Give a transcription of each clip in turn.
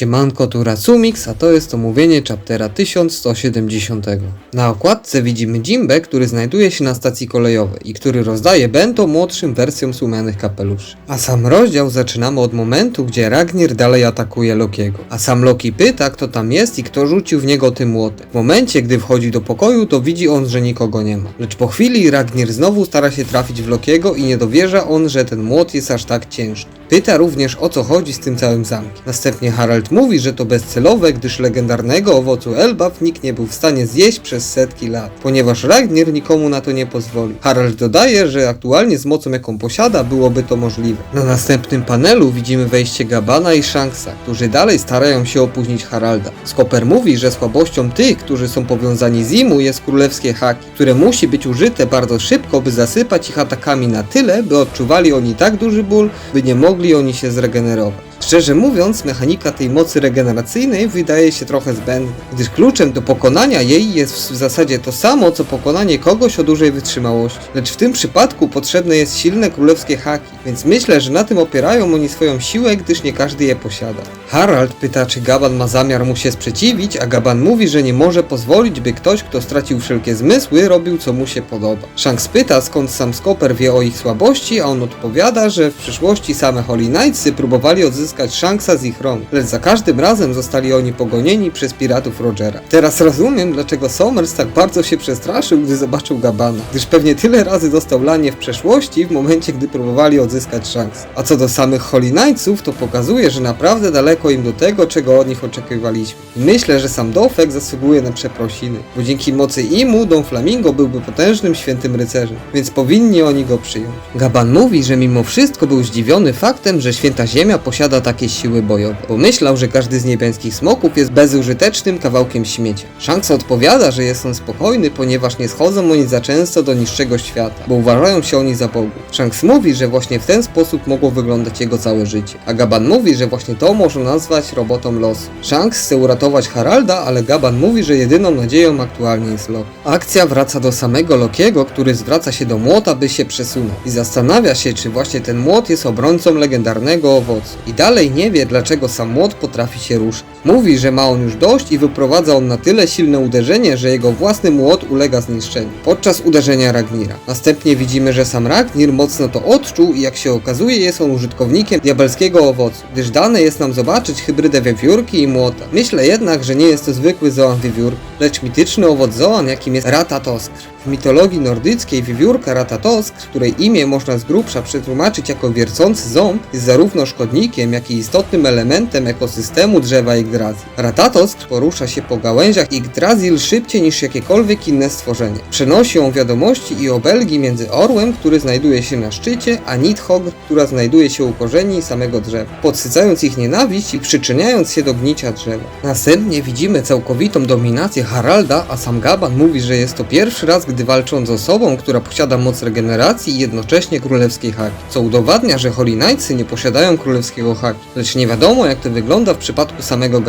Siemanko, tu Rasumix, a to jest omówienie chaptera 1170. Na okładce widzimy Jimbę, który znajduje się na stacji kolejowej i który rozdaje bento młodszym wersjom słomianych kapeluszy. A sam rozdział zaczynamy od momentu, gdzie Ragnir dalej atakuje Lokiego. A sam Loki pyta, kto tam jest i kto rzucił w niego tym młotem. W momencie, gdy wchodzi do pokoju, to widzi on, że nikogo nie ma. Lecz po chwili Ragnir znowu stara się trafić w Lokiego i nie dowierza on, że ten młot jest aż tak ciężki. Pyta również o co chodzi z tym całym zamkiem. Następnie Harald mówi, że to bezcelowe, gdyż legendarnego owocu Elbaf nikt nie był w stanie zjeść przez setki lat, ponieważ Ragnir nikomu na to nie pozwolił. Harald dodaje, że aktualnie z mocą jaką posiada byłoby to możliwe. Na następnym panelu widzimy wejście Gabana i Shanksa, którzy dalej starają się opóźnić Haralda. Skoper mówi, że słabością tych, którzy są powiązani z Imu jest królewskie haki, które musi być użyte bardzo szybko, by zasypać ich atakami na tyle, by odczuwali oni tak duży ból, by nie mogli oni się zregenerować. Szczerze mówiąc, mechanika tej mocy regeneracyjnej wydaje się trochę zbędna, gdyż kluczem do pokonania jej jest w zasadzie to samo, co pokonanie kogoś o dużej wytrzymałości. Lecz w tym przypadku potrzebne jest silne królewskie haki, więc myślę, że na tym opierają oni swoją siłę, gdyż nie każdy je posiada. Harald pyta, czy Gaban ma zamiar mu się sprzeciwić, a Gaban mówi, że nie może pozwolić, by ktoś, kto stracił wszelkie zmysły, robił co mu się podoba. Shanks pyta, skąd sam Skoper wie o ich słabości, a on odpowiada, że w przyszłości same Holy Knightsy próbowali odzyskać Shanksa z ich rąk, lecz za każdym razem zostali oni pogonieni przez piratów Rogera. Teraz rozumiem, dlaczego Somers tak bardzo się przestraszył, gdy zobaczył Gabana, gdyż pewnie tyle razy dostał lanie w przeszłości w momencie, gdy próbowali odzyskać Shanks. A co do samych Knightsów, to pokazuje, że naprawdę daleko im do tego, czego od nich oczekiwaliśmy. Myślę, że sam Dofek zasługuje na przeprosiny, bo dzięki mocy Imu Don Flamingo byłby potężnym świętym rycerzem, więc powinni oni go przyjąć. Gaban mówi, że mimo wszystko był zdziwiony faktem, że święta ziemia posiada takie siły bojowe. Pomyślał, że każdy z niebieskich smoków jest bezużytecznym kawałkiem śmiecia. Shanks odpowiada, że jest on spokojny, ponieważ nie schodzą oni za często do niższego świata, bo uważają się oni za bogów. Shanks mówi, że właśnie w ten sposób mogło wyglądać jego całe życie. A Gaban mówi, że właśnie to można nazwać robotą losu. Shanks chce uratować Haralda, ale Gaban mówi, że jedyną nadzieją aktualnie jest Loki. Akcja wraca do samego Lokiego, który zwraca się do młota, by się przesunął i zastanawia się, czy właśnie ten młot jest obrońcą legendarnego owocu. I dalej nie wie, dlaczego sam młot potrafi się ruszać. Mówi, że ma on już dość i wyprowadza on na tyle silne uderzenie, że jego własny młot ulega zniszczeniu. Podczas uderzenia Ragnira. Następnie widzimy, że sam Ragnir mocno to odczuł i jak się okazuje jest on użytkownikiem diabelskiego owocu, gdyż dane jest nam zobaczyć hybrydę wiewiórki i młota. Myślę jednak, że nie jest to zwykły zoan wiewiórki, lecz mityczny owoc zoan, jakim jest Ratatoskr. W mitologii nordyckiej wiewiórka Ratatoskr, której imię można z grubsza przetłumaczyć jako wiercący ząb, jest zarówno szkodnikiem, jak i istotnym elementem ekosystemu drzewa Yggdrasil. Ratatoskr porusza się po gałęziach Yggdrasil szybciej niż jakiekolwiek inne stworzenie. Przenosi on wiadomości i obelgi między orłem, który znajduje się na szczycie, a Nidhogg, która znajduje się u korzeni samego drzewa, podsycając ich nienawiść i przyczyniając się do gnicia drzewa. Następnie widzimy całkowitą dominację Haralda, a sam Gaban mówi, że jest to pierwszy raz, gdy walczą z osobą, która posiada moc regeneracji i jednocześnie królewskiej haki, co udowadnia, że Holy Knightsy nie posiadają królewskiego haki, lecz nie wiadomo jak to wygląda w przypadku samego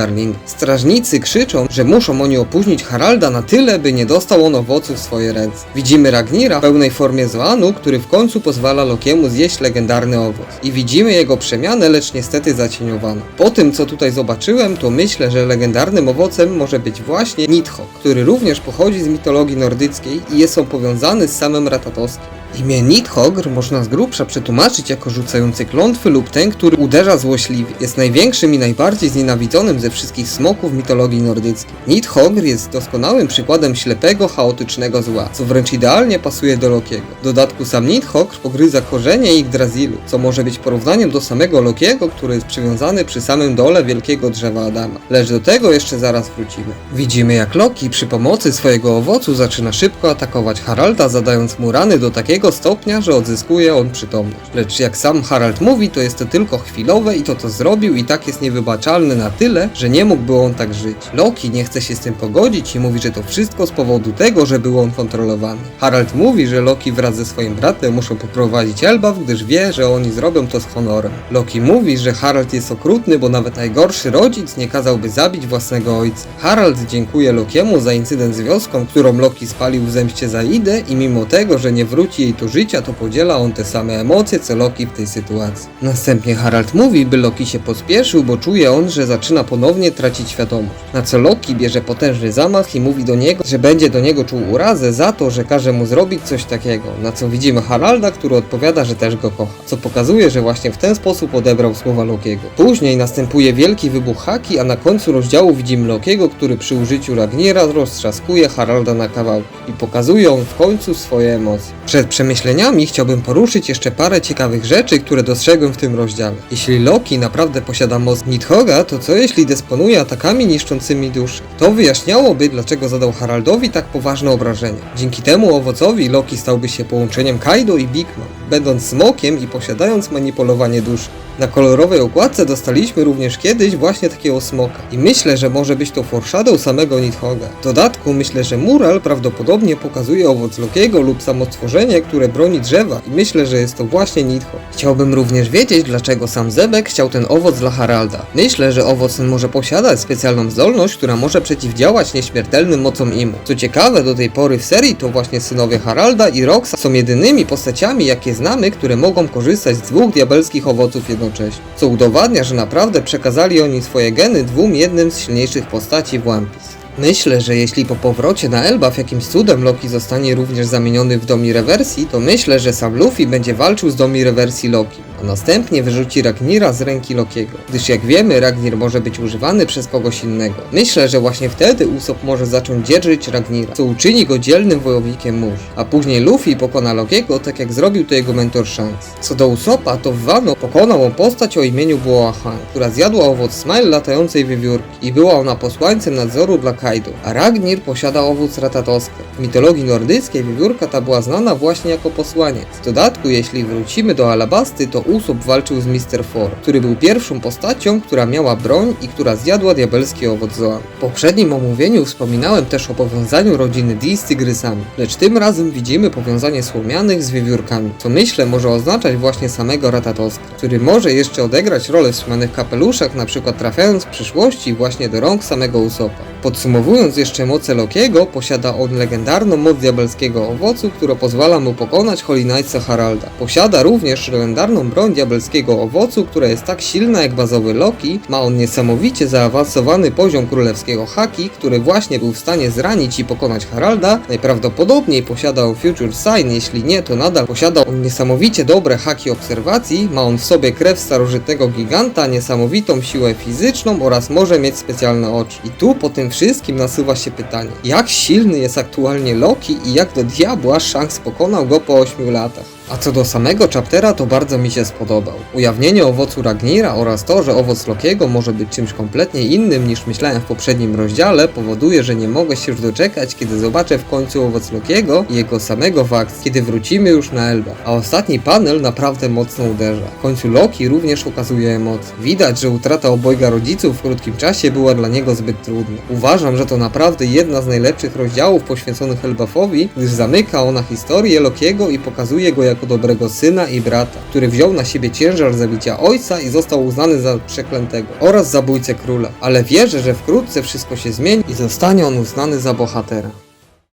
Strażnicy krzyczą, że muszą oni opóźnić Haralda na tyle, by nie dostał on owocu w swoje ręce. Widzimy Ragnira w pełnej formie Zoanu, który w końcu pozwala Lokiemu zjeść legendarny owoc. I widzimy jego przemianę, lecz niestety zacieniowaną. Po tym co tutaj zobaczyłem, to myślę, że legendarnym owocem może być właśnie Nidhogg, który również pochodzi z mitologii nordyckiej i jest on powiązany z samym Ratatoskiem. Imię Nidhogg można z grubsza przetłumaczyć jako rzucający klątwy lub ten, który uderza złośliwie. Jest największym i najbardziej znienawidzonym ze wszystkich smoków mitologii nordyckiej. Nidhogg jest doskonałym przykładem ślepego, chaotycznego zła, co wręcz idealnie pasuje do Lokiego. W dodatku sam Nidhogg pogryza korzenie Yggdrasilu, co może być porównaniem do samego Lokiego, który jest przywiązany przy samym dole wielkiego drzewa Adama. Lecz do tego jeszcze zaraz wrócimy. Widzimy jak Loki przy pomocy swojego owocu zaczyna szybko atakować Haralda, zadając mu rany do takiego stopnia, że odzyskuje on przytomność. Lecz jak sam Harald mówi, to jest to tylko chwilowe i to co zrobił i tak jest niewybaczalne na tyle, że nie mógłby on tak żyć. Loki nie chce się z tym pogodzić i mówi, że to wszystko z powodu tego, że był on kontrolowany. Harald mówi, że Loki wraz ze swoim bratem muszą poprowadzić Elbaf, gdyż wie, że oni zrobią to z honorem. Loki mówi, że Harald jest okrutny, bo nawet najgorszy rodzic nie kazałby zabić własnego ojca. Harald dziękuje Lokiemu za incydent z wioską, którą Loki spalił w zemście za Idę i mimo tego, że nie wróci jej nadziei do życia, to podziela on te same emocje co Loki w tej sytuacji. Następnie Harald mówi, by Loki się pospieszył, bo czuje on, że zaczyna ponownie tracić świadomość. Na co Loki bierze potężny zamach i mówi do niego, że będzie do niego czuł urazę za to, że każe mu zrobić coś takiego. Na co widzimy Haralda, który odpowiada, że też go kocha. Co pokazuje, że właśnie w ten sposób odebrał słowa Lokiego. Później następuje wielki wybuch haki, a na końcu rozdziału widzimy Lokiego, który przy użyciu Ragniera roztrzaskuje Haralda na kawałki i pokazuje on w końcu swoje emocje. Przed przemyśleniami chciałbym poruszyć jeszcze parę ciekawych rzeczy, które dostrzegłem w tym rozdziale. Jeśli Loki naprawdę posiada moc Nidhoga, to co jeśli dysponuje atakami niszczącymi duszy? To wyjaśniałoby, dlaczego zadał Haraldowi tak poważne obrażenia. Dzięki temu owocowi Loki stałby się połączeniem Kaido i Big Mom, będąc smokiem i posiadając manipulowanie duszy. Na kolorowej okładce dostaliśmy również kiedyś właśnie takiego smoka i myślę, że może być to foreshadow samego Nidhoga. W dodatku myślę, że mural prawdopodobnie pokazuje owoc Lokiego lub samo stworzenie, które broni drzewa i myślę, że jest to właśnie Nidhogg. Chciałbym również wiedzieć, dlaczego sam Zebek chciał ten owoc dla Haralda. Myślę, że owoc ten może posiadać specjalną zdolność, która może przeciwdziałać nieśmiertelnym mocom Imu. Co ciekawe, do tej pory w serii to właśnie synowie Haralda i Roxa są jedynymi postaciami, jakie znamy, które mogą korzystać z dwóch diabelskich owoców jednocześnie. Co udowadnia, że naprawdę przekazali oni swoje geny dwóm jednym z silniejszych postaci w One Piece. Myślę, że jeśli po powrocie na Elbaf jakimś cudem Loki zostanie również zamieniony w Domi Rewersji, to myślę, że sam Luffy będzie walczył z Domi Rewersji Loki, a następnie wyrzuci Ragnira z ręki Lokiego, gdyż jak wiemy Ragnir może być używany przez kogoś innego. Myślę, że właśnie wtedy Usopp może zacząć dzierżyć Ragnira, co uczyni go dzielnym wojownikiem mórz, a później Luffy pokona Lokiego tak jak zrobił to jego mentor Shanks. Co do Usoppa, to w Wano pokonał on postać o imieniu Boahan, która zjadła owoc Smile latającej wiewiórki i była ona posłańcem nadzoru dla Kaido, a Ragnir posiada owód Ratatoska. W mitologii nordyckiej wiewiórka ta była znana właśnie jako posłaniec. W dodatku, jeśli wrócimy do Alabasty, to Usopp walczył z Mr. Four, który był pierwszą postacią, która miała broń i która zjadła diabelski owoc Zoan. W poprzednim omówieniu wspominałem też o powiązaniu rodziny Dee z tygrysami, lecz tym razem widzimy powiązanie słomianych z wiewiórkami, co myślę może oznaczać właśnie samego Ratatoska, który może jeszcze odegrać rolę w słomianych kapeluszach, na przykład trafiając w przyszłości właśnie do rąk samego Usoppa. Podsumowując jeszcze moce Lokiego, posiada on legendarną moc diabelskiego owocu, która pozwala mu pokonać Holy Knightsa Haralda. Posiada również legendarną broń diabelskiego owocu, która jest tak silna jak bazowy Loki. Ma on niesamowicie zaawansowany poziom królewskiego haki, który właśnie był w stanie zranić i pokonać Haralda. Najprawdopodobniej posiada on Future Sign, jeśli nie, to nadal posiada on niesamowicie dobre haki obserwacji. Ma on w sobie krew starożytnego giganta, niesamowitą siłę fizyczną oraz może mieć specjalne oczy. I tu po tym wszystkim nasuwa się pytanie, jak silny jest aktualnie Loki i jak do diabła Shanks pokonał go po 8 latach. A co do samego chaptera, to bardzo mi się spodobał. Ujawnienie owocu Ragnira oraz to, że owoc Lokiego może być czymś kompletnie innym niż myślałem w poprzednim rozdziale, powoduje, że nie mogę się już doczekać, kiedy zobaczę w końcu owoc Lokiego i jego samego w akcji, kiedy wrócimy już na Elba. A ostatni panel naprawdę mocno uderza. W końcu Loki również okazuje emocje. Widać, że utrata obojga rodziców w krótkim czasie była dla niego zbyt trudna. Uważam, że to naprawdę jedna z najlepszych rozdziałów poświęconych Elbafowi, gdyż zamyka ona historię Lokiego i pokazuje go jako dobrego syna i brata, który wziął na siebie ciężar zabicia ojca i został uznany za przeklętego oraz zabójcę króla. Ale wierzę, że wkrótce wszystko się zmieni i zostanie on uznany za bohatera.